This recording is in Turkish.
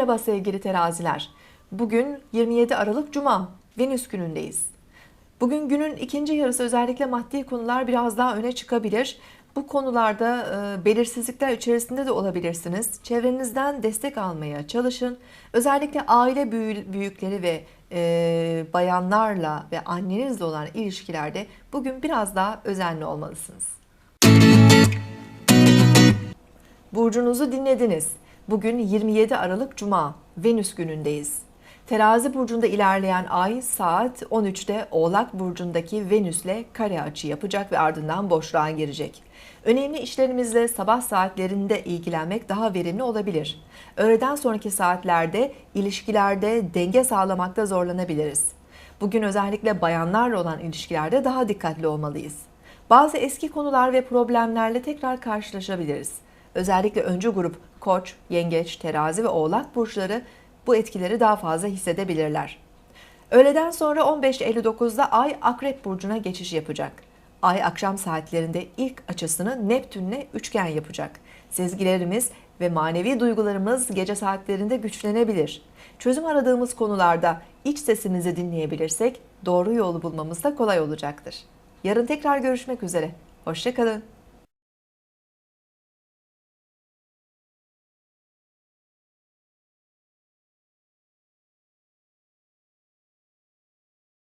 Merhaba sevgili teraziler. Bugün 27 Aralık Cuma, Venüs günündeyiz. Bugün günün ikinci yarısı özellikle maddi konular biraz daha öne çıkabilir. Bu konularda e, belirsizlikler içerisinde de olabilirsiniz. Çevrenizden destek almaya çalışın. Özellikle aile büyü- büyükleri ve e, bayanlarla ve annenizle olan ilişkilerde bugün biraz daha özenli olmalısınız. Burcunuzu dinlediniz. Bugün 27 Aralık Cuma, Venüs günündeyiz. Terazi burcunda ilerleyen ay saat 13'te Oğlak burcundaki Venüs'le kare açı yapacak ve ardından boşluğa girecek. Önemli işlerimizle sabah saatlerinde ilgilenmek daha verimli olabilir. Öğleden sonraki saatlerde ilişkilerde denge sağlamakta zorlanabiliriz. Bugün özellikle bayanlarla olan ilişkilerde daha dikkatli olmalıyız. Bazı eski konular ve problemlerle tekrar karşılaşabiliriz. Özellikle öncü grup Koç, Yengeç, Terazi ve Oğlak burçları bu etkileri daha fazla hissedebilirler. Öğleden sonra 15.59'da Ay Akrep burcuna geçiş yapacak. Ay akşam saatlerinde ilk açısını Neptünle üçgen yapacak. Sezgilerimiz ve manevi duygularımız gece saatlerinde güçlenebilir. Çözüm aradığımız konularda iç sesimizi dinleyebilirsek doğru yolu bulmamız da kolay olacaktır. Yarın tekrar görüşmek üzere. Hoşçakalın.